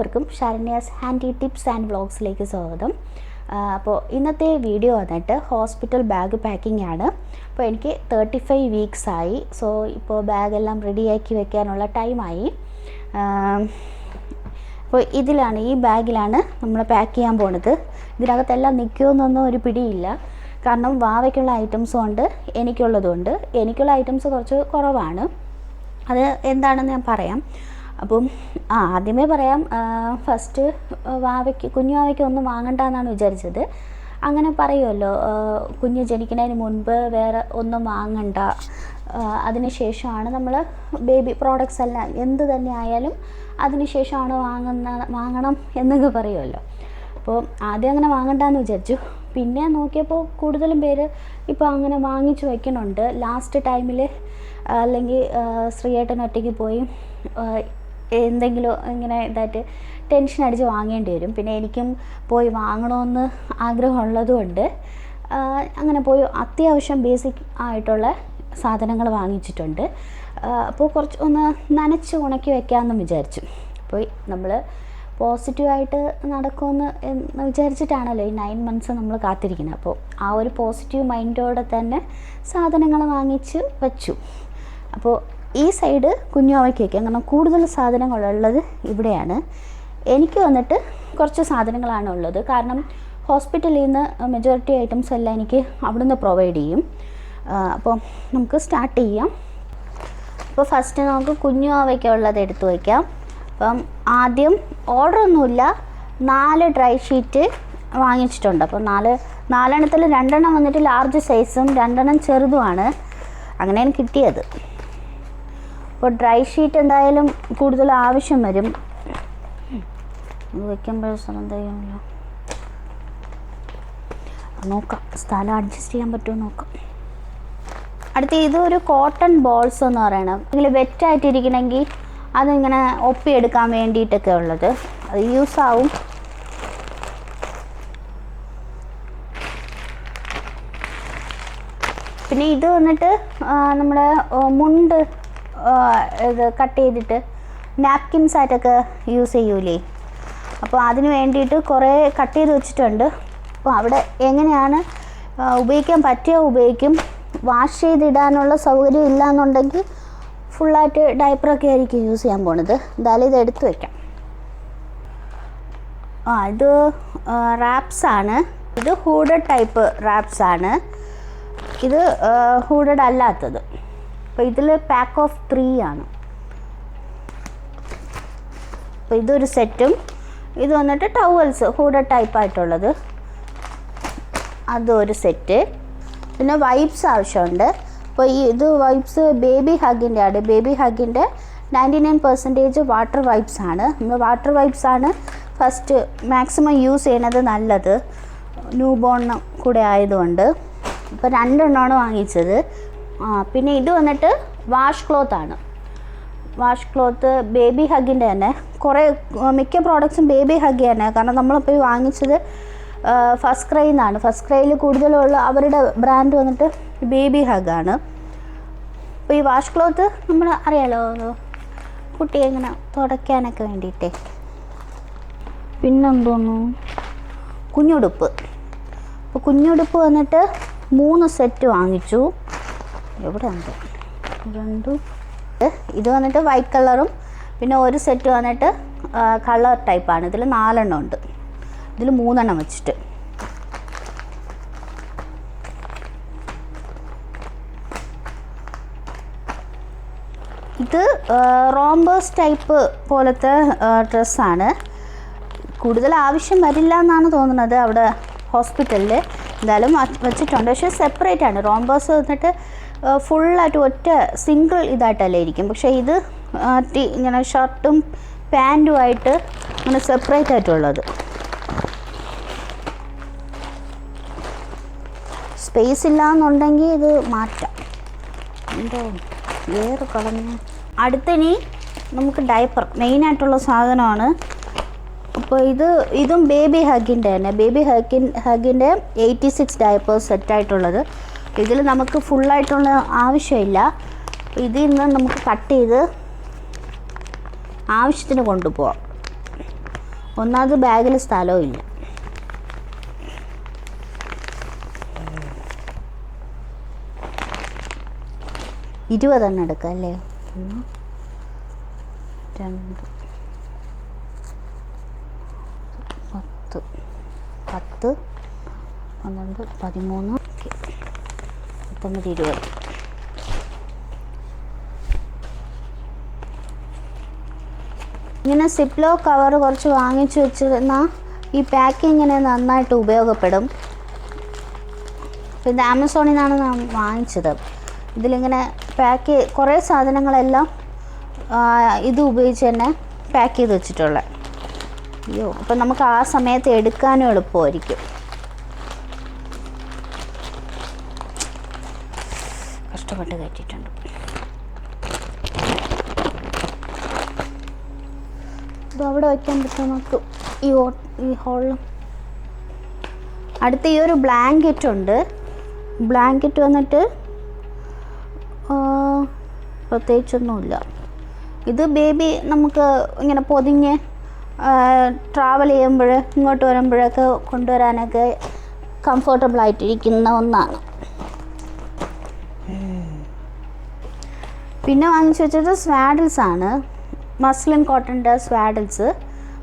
എല്ലാവർക്കും Saranya's handy tips and വ്ളോഗ്സിലേക്ക് സ്വാഗതം. അപ്പോൾ ഇന്നത്തെ വീഡിയോ വന്നിട്ട് ഹോസ്പിറ്റൽ ബാഗ് പാക്കിംഗ് ആണ്. അപ്പോൾ എനിക്ക് തേർട്ടി ഫൈവ് വീക്സ് ആയി സോ ഇപ്പോൾ ബാഗെല്ലാം റെഡിയാക്കി വെക്കാനുള്ള ടൈമായി അപ്പോൾ ഇതിലാണ് ഈ ബാഗിലാണ് നമ്മൾ പാക്ക് ചെയ്യാൻ പോണത്. ഇതിനകത്തെല്ലാം നിൽക്കുമെന്നൊന്നും ഒരു പിടിയില്ല. കാരണം വാവയ്ക്കുള്ള ഐറ്റംസും ഉണ്ട് എനിക്കുള്ളതുണ്ട്. എനിക്കുള്ള ഐറ്റംസ് കുറച്ച് കുറവാണ്. അത് എന്താണെന്ന് ഞാൻ പറയാം. അപ്പം ആ ആദ്യമേ പറയാം ഫസ്റ്റ് വാവയ്ക്ക് കുഞ്ഞു വാവയ്ക്ക് ഒന്നും വാങ്ങണ്ട എന്നാണ് വിചാരിച്ചത്. അങ്ങനെ പറയുമല്ലോ കുഞ്ഞ് ജനിക്കുന്നതിന് മുൻപ് വേറെ ഒന്നും വാങ്ങണ്ട. അതിന് ശേഷമാണ് നമ്മൾ ബേബി പ്രോഡക്റ്റ്സ് എല്ലാം എന്ത് തന്നെ ആയാലും അതിന് ശേഷമാണ് വാങ്ങുന്ന വാങ്ങണം എന്നൊക്കെ പറയുമല്ലോ അപ്പോൾ ആദ്യം അങ്ങനെ വാങ്ങണ്ടെന്ന് വിചാരിച്ചു. പിന്നെ നോക്കിയപ്പോൾ കൂടുതലും പേര് ഇപ്പോൾ അങ്ങനെ വാങ്ങിച്ചു വയ്ക്കണുണ്ട് ലാസ്റ്റ് ടൈമിൽ അല്ലെങ്കിൽ ശ്രീയേട്ടൻ ഒറ്റയ്ക്ക് പോയി എന്തെങ്കിലും ഇങ്ങനെ ഇതായിട്ട് ടെൻഷൻ അടിച്ച് വാങ്ങേണ്ടി വരും. പിന്നെ എനിക്കും പോയി വാങ്ങണമെന്ന് ആഗ്രഹമുള്ളതുകൊണ്ട് അങ്ങനെ പോയി അത്യാവശ്യം ബേസിക് ആയിട്ടുള്ള സാധനങ്ങൾ വാങ്ങിച്ചിട്ടുണ്ട്. അപ്പോൾ കുറച്ച് ഒന്ന് നനച്ച് ഉണക്കി വെക്കാമെന്ന് വിചാരിച്ചു. അപ്പോൾ നമ്മൾ പോസിറ്റീവായിട്ട് നടക്കുമെന്ന് എന്ന് വിചാരിച്ചിട്ടാണല്ലോ ഈ നയൻ മന്ത്സ് നമ്മൾ കാത്തിരിക്കുന്നത്. അപ്പോൾ ആ ഒരു പോസിറ്റീവ് മൈൻഡോടെ തന്നെ സാധനങ്ങൾ വാങ്ങിച്ച് വച്ചു. അപ്പോൾ ഈ സൈഡ് കുഞ്ഞുവാവയ്ക്ക് വയ്ക്കാം കാരണം കൂടുതൽ സാധനങ്ങളുള്ളത് ഇവിടെയാണ്. എനിക്ക് വന്നിട്ട് കുറച്ച് സാധനങ്ങളാണ് ഉള്ളത്. കാരണം ഹോസ്പിറ്റലിൽ നിന്ന് മെജോറിറ്റി ഐറ്റംസ് എല്ലാം എനിക്ക് അവിടുന്ന് പ്രൊവൈഡ് ചെയ്യും. അപ്പോൾ നമുക്ക് സ്റ്റാർട്ട് ചെയ്യാം. അപ്പോൾ ഫസ്റ്റ് നമുക്ക് കുഞ്ഞുവാവയ്ക്കുള്ളത് എടുത്തു വയ്ക്കാം അപ്പം ആദ്യം ഓർഡറൊന്നുമില്ല നാല് ഡ്രൈ ഷീറ്റ് വാങ്ങിച്ചിട്ടുണ്ട്. അപ്പോൾ നാല് നാലെണ്ണത്തിൽ രണ്ടെണ്ണം വന്നിട്ട് ലാർജ് സൈസും രണ്ടെണ്ണം ചെറുതുമാണ്. അങ്ങനെയാണ് കിട്ടിയത്. അപ്പോൾ ഡ്രൈ ഷീറ്റ് എന്തായാലും കൂടുതൽ ആവശ്യം വരും. ഇത് വയ്ക്കുമ്പോൾ സ്ഥലം തയ്യാമല്ലോ നോക്കാം. സ്ഥലം അഡ്ജസ്റ്റ് ചെയ്യാൻ പറ്റുമോ നോക്കാം. അടുത്ത ഇതൊരു കോട്ടൺ ബോൾസ് എന്ന് പറയണം. ഇതിൽ വെറ്റായിട്ടിരിക്കണമെങ്കിൽ അതിങ്ങനെ ഒപ്പിയെടുക്കാൻ വേണ്ടിയിട്ടൊക്കെ ഉള്ളത്. അത് യൂസ് ആവും. പിന്നെ ഇത് വന്നിട്ട് നമ്മുടെ മുണ്ട് ഇത് കട്ട് ചെയ്തിട്ട് നാപ്കിൻസ് ആയിട്ടൊക്കെ യൂസ് ചെയ്യൂലേ? അപ്പോൾ അതിന് വേണ്ടിയിട്ട് കുറേ കട്ട് ചെയ്ത് വെച്ചിട്ടുണ്ട്. അപ്പോൾ അവിടെ എങ്ങനെയാണ് ഉപയോഗിക്കാൻ പറ്റിയ ഉപയോഗിക്കും. വാഷ് ചെയ്തിടാനുള്ള സൗകര്യം ഇല്ല എന്നുണ്ടെങ്കിൽ ഫുള്ളായിട്ട് ഡയപ്പറൊക്കെ ആയിരിക്കും യൂസ് ചെയ്യാൻ പോണത്. എന്തായാലും ഇത് എടുത്തു വെക്കാം. ആ ഇത് റാപ്സ് ആണ്. ഇത് ഹൂഡഡ് ടൈപ്പ് റാപ്സ് ആണ്. ഇത് ഹൂഡഡ് അല്ലാത്തത്. അപ്പോൾ ഇതിൽ പാക്ക് ഓഫ് ത്രീ ആണ്. അപ്പോൾ ഇതൊരു സെറ്റും ഇത് വന്നിട്ട് ടവൽസ് ഹൂഡഡ് ടൈപ്പ് ആയിട്ടുള്ളത്. അതൊരു സെറ്റ്. പിന്നെ വൈപ്സ് ആവശ്യമുണ്ട്. അപ്പോൾ ഈ ഇത് വൈപ്സ് ബേബി ഹഗിന്റെ ആണ്. Baby ഹഗിന്റെ ninety nine percentage water wipes ആണ്. നമ്മൾ വാട്ടർ വൈപ്സ് ആണ് ഫസ്റ്റ് മാക്സിമം യൂസ് ചെയ്യണത് നല്ലത്. ന്യൂ ബോൺ കൂടെ ആയതുകൊണ്ട്. ഇപ്പോൾ രണ്ടെണ്ണമാണ് വാങ്ങിച്ചത്. പിന്നെ ഇത് വന്നിട്ട് വാഷ് ക്ലോത്ത് ആണ്. വാഷ് ക്ലോത്ത് ബേബി ഹഗിന്റെ തന്നെ. കുറേ മിക്ക പ്രോഡക്ട്സും ബേബി ഹഗ് തന്നെ. കാരണം നമ്മളിപ്പോൾ വാങ്ങിച്ചത് ഫസ്റ്റ് ക്രൈ എന്നാണ് ഫസ്റ്റ് ക്രൈയിൽ കൂടുതലുള്ള അവരുടെ ബ്രാൻഡ് വന്നിട്ട് ബേബി ഹഗ് ആണ്. അപ്പോൾ ഈ വാഷ് ക്ലോത്ത് നമ്മൾ അറിയാലോ കുട്ടിയെ ഇങ്ങനെ തുടയ്ക്കാനൊക്കെ വേണ്ടിയിട്ടേ. പിന്നെന്തോന്നു? കുഞ്ഞുടുപ്പ്. അപ്പോൾ കുഞ്ഞുടുപ്പ് വന്നിട്ട് മൂന്ന് സെറ്റ് വാങ്ങിച്ചു. എവിടെ ഉണ്ട് രണ്ടു ഇത് വന്നിട്ട് വൈറ്റ് കളറും പിന്നെ ഒരു സെറ്റ് വന്നിട്ട് കളർ ടൈപ്പാണ് ഇതിൽ നാലെണ്ണം ഉണ്ട്. ഇതിൽ മൂന്നെണ്ണം വെച്ചിട്ട്. ഇത് റോംബേഴ്സ് ടൈപ്പ് പോലത്തെ ഡ്രസ്സാണ് കൂടുതൽ ആവശ്യം വരില്ല എന്നാണ് തോന്നുന്നത് അവിടെ ഹോസ്പിറ്റലിൽ എന്തായാലും വെച്ചിട്ടുണ്ട്. പക്ഷേ സെപ്പറേറ്റ് ആണ്. റോംബേഴ്സ് വന്നിട്ട് ഫുള്ളായിട്ട് ഒറ്റ സിംഗിൾ ഇതായിട്ടല്ലേ ഇരിക്കും. പക്ഷേ ഇത് ഇങ്ങനെ ഷർട്ടും പാന്റുമായിട്ട് ഇങ്ങനെ സെപ്പറേറ്റ് ആയിട്ടുള്ളത്. സ്പേസ് ഇല്ല എന്നുണ്ടെങ്കിൽ ഇത് മാറ്റാം. എന്തോ വേറെ കളഞ്ഞ അടുത്തിനി നമുക്ക് ഡയപ്പർ മെയിനായിട്ടുള്ള സാധനമാണ്. അപ്പോൾ ഇത് ഇതും ബേബി ഹഗിന്റെ തന്നെ. ബേബി ഹഗിൻ ഹഗിന്റെ എയ്റ്റി സിക്സ് ഡയപ്പേഴ്സ് സെറ്റായിട്ടുള്ളത് ഇതിൽ നമുക്ക് ഫുള്ളായിട്ടുള്ള ആവശ്യമില്ല. ഇതിൽ നിന്ന് നമുക്ക് കട്ട് ചെയ്ത് ആവശ്യത്തിന് കൊണ്ടുപോകാം ഒന്നാമത് ബാഗിൽ സ്ഥലവും ഇല്ല. ഇരുപതെണ്ണം എടുക്കാം അല്ലേ? രണ്ട് പത്ത് പത്ത് പന്ത്രണ്ട് പതിമൂന്ന് പത്തൊമ്പത് ഇരുപത്. ഇങ്ങനെ സിപ്ലോ കവർ കുറച്ച് വാങ്ങിച്ചു വെച്ചിരുന്നാൽ ഈ പാക്കിങ്ങിന് നന്നായിട്ട് ഉപയോഗപ്പെടും. ഇത് ആമസോണിൽ നിന്നാണ് ഞാൻ വാങ്ങിച്ചത്. ഇതിലിങ്ങനെ പാക്ക് കുറേ സാധനങ്ങളെല്ലാം ഇത് ഉപയോഗിച്ച് തന്നെ പാക്ക് ചെയ്ത് വെച്ചിട്ടുള്ളത് അയ്യോ അപ്പം നമുക്ക് ആ സമയത്ത് എടുക്കാനും എളുപ്പമായിരിക്കും. ഇത് അവിടെ വയ്ക്കാൻ പറ്റുമോ നമുക്ക് ഈ ഈ ഹോളിൽ അടുത്ത ഈ ഒരു ബ്ലാങ്കറ്റ് ഉണ്ട്. ബ്ലാങ്കറ്റ് വന്നിട്ട് പ്രത്യേകിച്ചൊന്നുമില്ല. ഇത് ബേബി നമുക്ക് ഇങ്ങനെ പൊതിഞ്ഞ് ട്രാവൽ ചെയ്യുമ്പോൾ ഇങ്ങോട്ട് വരുമ്പോഴൊക്കെ കൊണ്ടുവരാനൊക്കെ കംഫർട്ടബിൾ ആയിട്ടിരിക്കുന്ന ഒന്നാണ്. പിന്നെ വാങ്ങിച്ചു വെച്ചത് സ്വാഡിൽസ് ആണ്. മസ്ലിൻ കോട്ടന്റെ സ്വാഡിൽസ്.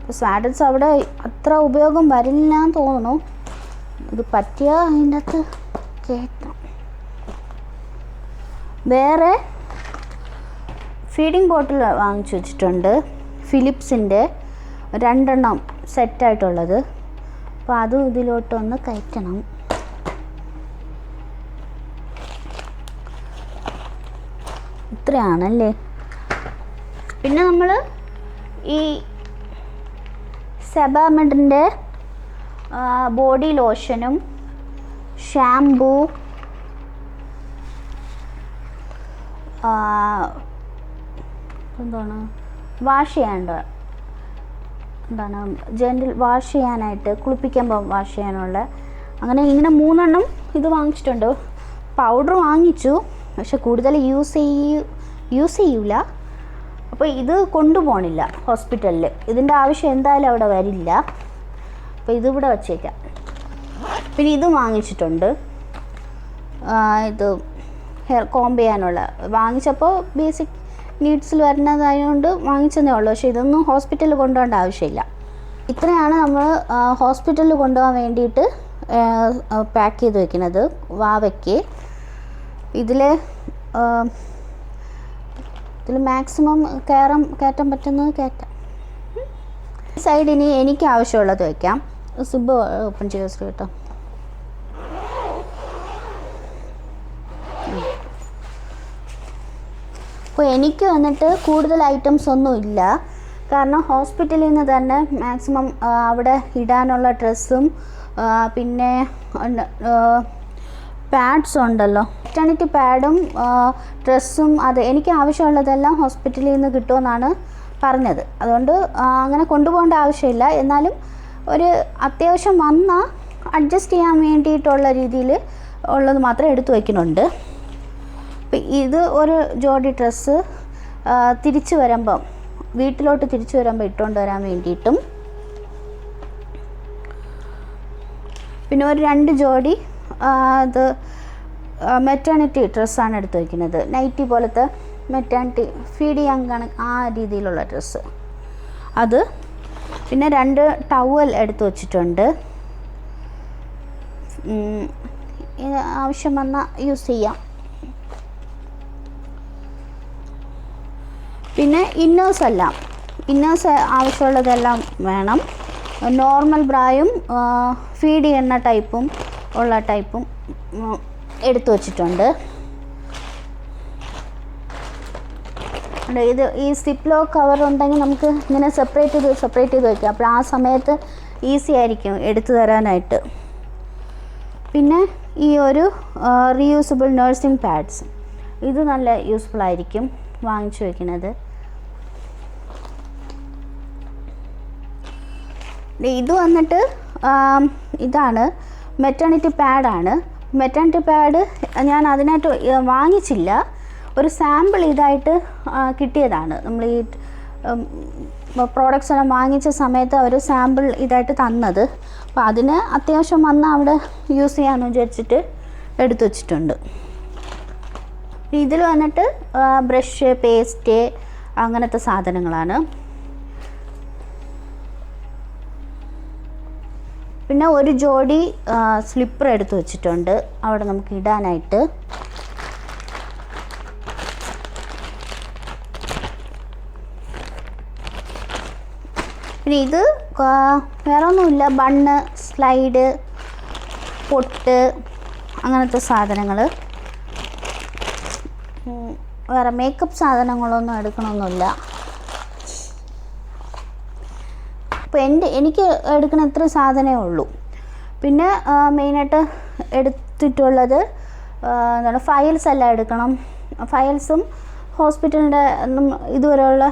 അപ്പോൾ സ്വാഡിൽസ് അവിടെ അത്ര ഉപയോഗം വരില്ല എന്ന് തോന്നുന്നു. ഇത് പറ്റിയ അതിന്റെ അകത്ത് കയറ്റാം. വേറെ ഫീഡിങ് ബോട്ടിൽ വാങ്ങിച്ചു വെച്ചിട്ടുണ്ട്. ഫിലിപ്സിന്റെ രണ്ടെണ്ണം സെറ്റായിട്ടുള്ളത്. അപ്പോൾ അതും ഇതിലോട്ടൊന്ന് കയറ്റണം. ഇത്രയാണല്ലേ? പിന്നെ നമ്മൾ ഈ സെബാമിഡിന്റെ ബോഡി ലോഷനും ഷാംപൂ എന്താണ് വാഷ് ചെയ്യാണ്ട് എന്താണ് ജെന്റിൽ വാഷ് ചെയ്യാനായിട്ട് കുളിപ്പിക്കുമ്പോൾ വാഷ് ചെയ്യാനുള്ള അങ്ങനെ ഇങ്ങനെ മൂന്നെണ്ണം ഇത് വാങ്ങിച്ചിട്ടുണ്ട്. പൗഡർ വാങ്ങിച്ചു പക്ഷെ കൂടുതൽ യൂസ് ചെയ്യൂ യൂസ് ചെയ്യൂല. അപ്പോൾ ഇത് കൊണ്ടുപോകണില്ല ഹോസ്പിറ്റലിൽ ഇതിന്റെ ആവശ്യം എന്തായാലും അവിടെ വരില്ല. അപ്പോൾ ഇതിവിടെ വച്ചേക്കാം. പിന്നെ ഇത് വാങ്ങിച്ചിട്ടുണ്ട്. ഇത് ഹെയർ കോംബ് ചെയ്യാനുള്ള. വാങ്ങിച്ചപ്പോൾ ബേസിക് നീഡ്സിൽ വരുന്നതായതുകൊണ്ട് വാങ്ങിച്ചതേ ഉള്ളൂ. പക്ഷേ ഇതൊന്നും ഹോസ്പിറ്റലിൽ കൊണ്ടുപോകേണ്ട ആവശ്യമില്ല. ഇത്രയാണ് നമ്മൾ ഹോസ്പിറ്റലിൽ കൊണ്ടുപോകാൻ വേണ്ടിയിട്ട് പാക്ക് ചെയ്ത് വെക്കുന്നത് വാവയ്ക്ക്. ഇതിൽ ഇതിൽ മാക്സിമം കയറാൻ കയറ്റാൻ പറ്റുന്നത് കയറ്റാം സൈഡ് ഇനി എനിക്ക് ആവശ്യമുള്ളത് വയ്ക്കാം സിബ് ഓപ്പൺ ചെയ്യാൻ വെച്ചിട്ട് കേട്ടോ. അപ്പോൾ എനിക്ക് വന്നിട്ട് കൂടുതൽ ഐറ്റംസ് ഒന്നും ഇല്ല. കാരണം ഹോസ്പിറ്റലിൽ നിന്ന് തന്നെ മാക്സിമം അവിടെ ഇടാനുള്ള ഡ്രസ്സും പിന്നെ പാഡ്സ് ഉണ്ടല്ലോ. മെറ്റേണിറ്റി പാഡും ഡ്രസ്സും അത് എനിക്ക് ആവശ്യമുള്ളതെല്ലാം ഹോസ്പിറ്റലിൽ നിന്ന് കിട്ടുമെന്നാണ് പറഞ്ഞത്. അതുകൊണ്ട് അങ്ങനെ കൊണ്ടുപോകേണ്ട ആവശ്യമില്ല. എന്നാലും ഒരു അത്യാവശ്യം വന്നാൽ അഡ്ജസ്റ്റ് ചെയ്യാൻ വേണ്ടിയിട്ടുള്ള രീതിയിൽ ഉള്ളത് മാത്രം എടുത്തു വയ്ക്കുന്നുണ്ട്. ഇത് ഒരു ജോഡി ഡ്രസ്സ് തിരിച്ചു വരുമ്പം വീട്ടിലോട്ട് തിരിച്ചു വരുമ്പോൾ ഇട്ടുകൊണ്ട് വരാൻ വേണ്ടിയിട്ടും. പിന്നെ ഒരു രണ്ട് ജോഡി ഇത് മെറ്റേണിറ്റി ഡ്രസ്സാണ് എടുത്ത് വയ്ക്കുന്നത് നൈറ്റി പോലത്തെ മെറ്റേണിറ്റി ഫീഡ് ചെയ്യാൻ കണ ആ രീതിയിലുള്ള ഡ്രസ്സ് അത് പിന്നെ രണ്ട് ടവൽ എടുത്ത് വച്ചിട്ടുണ്ട്. ആവശ്യം വന്നാൽ യൂസ് ചെയ്യാം. പിന്നെ ഇന്നേഴ്സ് എല്ലാം. ഇന്നേഴ്സ് ആവശ്യമുള്ളതെല്ലാം വേണം. നോർമൽ ബ്രായും ഫീഡ് ചെയ്യുന്ന ടൈപ്പും ഉള്ള ടൈപ്പും എടുത്തു വച്ചിട്ടുണ്ട്. ഇത് ഈ സിപ്ലോ കവർ ഉണ്ടെങ്കിൽ നമുക്ക് ഇങ്ങനെ സെപ്പറേറ്റ് ചെയ്ത് സെപ്പറേറ്റ് ചെയ്ത് വയ്ക്കാം അപ്പോൾ ആ സമയത്ത് ഈസി ആയിരിക്കും എടുത്തു തരാനായിട്ട്. പിന്നെ ഈ ഒരു റീയൂസബിൾ നഴ്സിംഗ് പാഡ്സ് ഇത് നല്ല യൂസ്ഫുൾ ആയിരിക്കും വാങ്ങിച്ചു വയ്ക്കുന്നത് ഇത് വന്നിട്ട് ഇതാണ്. മെറ്റേണിറ്റി പാഡാണ് മെറ്റേണിറ്റി പാഡ് ഞാൻ അതിനായിട്ട് വാങ്ങിച്ചില്ല. ഒരു സാമ്പിൾ ഇതായിട്ട് കിട്ടിയതാണ്. നമ്മൾ ഈ പ്രോഡക്റ്റ്സ് എല്ലാം വാങ്ങിച്ച സമയത്ത് അവർ സാമ്പിൾ ഇതായിട്ട് തന്നത്. അപ്പോൾ അതിന് അത്യാവശ്യം വന്ന് അവിടെ യൂസ് ചെയ്യാമെന്ന് വിചാരിച്ചിട്ട് എടുത്തു വച്ചിട്ടുണ്ട്. ഇതിൽ വന്നിട്ട് ബ്രഷ് പേസ്റ്റ് അങ്ങനത്തെ സാധനങ്ങളാണ്. പിന്നെ ഒരു ജോഡി സ്ലിപ്പർ എടുത്ത് വെച്ചിട്ടുണ്ട്. അവിടെ നമുക്ക് ഇടാനായിട്ട്. പിന്നെ ഇത് വേറെ ഒന്നുമില്ല ബണ്ണ് സ്ലൈഡ് പൊട്ട് അങ്ങനത്തെ സാധനങ്ങൾ വേറെ മേക്കപ്പ് സാധനങ്ങളൊന്നും എടുക്കണമൊന്നുമില്ല. അപ്പോൾ എന്റെ എനിക്ക് എടുക്കുന്ന ഇത്ര സാധനമേ ഉള്ളൂ. പിന്നെ മെയിനായിട്ട് എടുത്തിട്ടുള്ളത് എന്താണ് ഫയൽസ് എല്ലാം എടുക്കണം. ഫയൽസും ഹോസ്പിറ്റലിന്റെ ഇതുവരെയുള്ള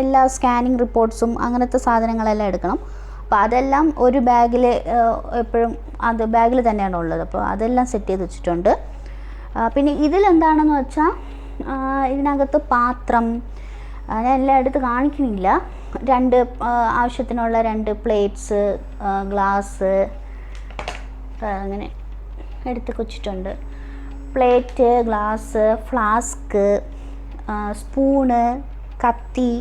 എല്ലാ സ്കാനിങ് റിപ്പോർട്ട്സും അങ്ങനത്തെ സാധനങ്ങളെല്ലാം എടുക്കണം. അപ്പോൾ അതെല്ലാം ഒരു ബാഗിൽ എപ്പോഴും അത് ബാഗിൽ തന്നെയാണ് ഉള്ളത്. അപ്പോൾ അതെല്ലാം സെറ്റ് ചെയ്ത് വെച്ചിട്ടുണ്ട്. പിന്നെ ഇതിലെന്താണെന്ന് വെച്ചാൽ ഇതിനകത്ത് പാത്രം ഞാൻ എല്ലാം എടുത്ത് കാണിക്കുന്നില്ല. രണ്ട് ആവശ്യത്തിനുള്ള രണ്ട് പ്ലേറ്റ്സ് ഗ്ലാസ് അങ്ങനെ എടുത്ത് വെച്ചിട്ടുണ്ട് പ്ലേറ്റ് ഗ്ലാസ് ഫ്ലാസ്ക് സ്പൂണ് കത്തി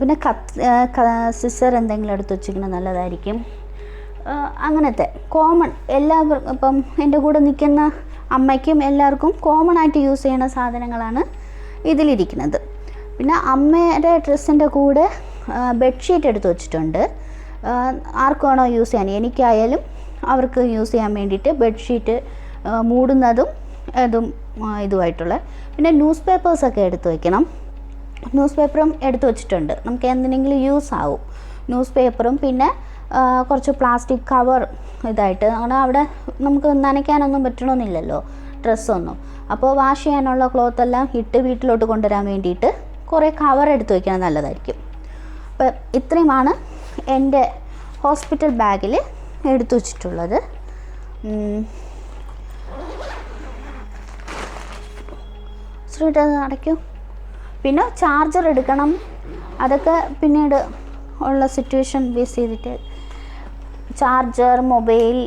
പിന്നെ കത്ത് സിസർ എന്തെങ്കിലും എടുത്ത് വെച്ചിരിക്കുന്നത് നല്ലതായിരിക്കും. അങ്ങനത്തെ കോമൺ എല്ലാവർക്കും ഇപ്പം എന്റെ കൂടെ നിൽക്കുന്ന അമ്മയ്ക്കും എല്ലാവർക്കും കോമൺ ആയിട്ട് യൂസ് ചെയ്യുന്ന സാധനങ്ങളാണ് ഇതിലിരിക്കുന്നത്. പിന്നെ അമ്മയുടെ ഡ്രസ്സിന്റെ കൂടെ ബെഡ്ഷീറ്റ് എടുത്ത് വെച്ചിട്ടുണ്ട്. ആർക്കാണോ യൂസ് ചെയ്യാൻ എനിക്കായാലും അവർക്ക് യൂസ് ചെയ്യാൻ വേണ്ടിയിട്ട് ബെഡ്ഷീറ്റ് മൂടുന്നതും അതും ഇതുമായിട്ടുള്ള. പിന്നെ ന്യൂസ് പേപ്പേഴ്സൊക്കെ എടുത്ത് വയ്ക്കണം ന്യൂസ് പേപ്പറും എടുത്ത് വെച്ചിട്ടുണ്ട്. നമുക്ക് എന്തിനെങ്കിലും യൂസ് ആവും. ന്യൂസ് പേപ്പറും പിന്നെ കുറച്ച് പ്ലാസ്റ്റിക് കവർ ഇതായിട്ട്. അങ്ങനെ അവിടെ നമുക്ക് നനയ്ക്കാനൊന്നും പറ്റണമെന്നില്ലല്ലോ ഡ്രസ്സൊന്നും അപ്പോൾ വാഷ് ചെയ്യാനുള്ള ക്ലോത്തെല്ലാം ഇട്ട് വീട്ടിലോട്ട് കൊണ്ടുവരാൻ വേണ്ടിയിട്ട് കുറേ കവർ എടുത്ത് വയ്ക്കുന്നത് നല്ലതായിരിക്കും. അപ്പോൾ ഇത്രയുമാണ് എന്റെ ഹോസ്പിറ്റൽ ബാഗിൽ എടുത്തു വച്ചിട്ടുള്ളത്. ശ്രീട്ട് അത് അടയ്ക്കൂ. പിന്നെ ചാർജർ എടുക്കണം. അതൊക്കെ പിന്നീട് ഉള്ള സിറ്റുവേഷൻ ബേസ് ചെയ്തിട്ട് ചാർജർ മൊബൈൽ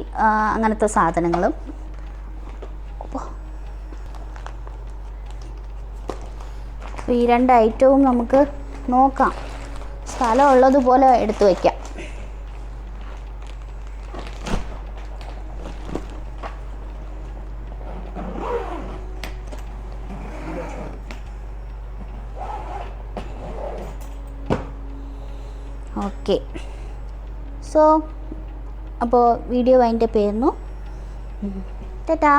അങ്ങനത്തെ സാധനങ്ങളും. ഈ രണ്ട് ഐറ്റവും നമുക്ക് നോക്കാം. സ്ഥലം ഉള്ളതുപോലെ എടുത്തു വയ്ക്കാം. ഓക്കെ. സോ അപ്പോൾ വീഡിയോ അതിന്റെ പേരുന്നു ടാറ്റാ.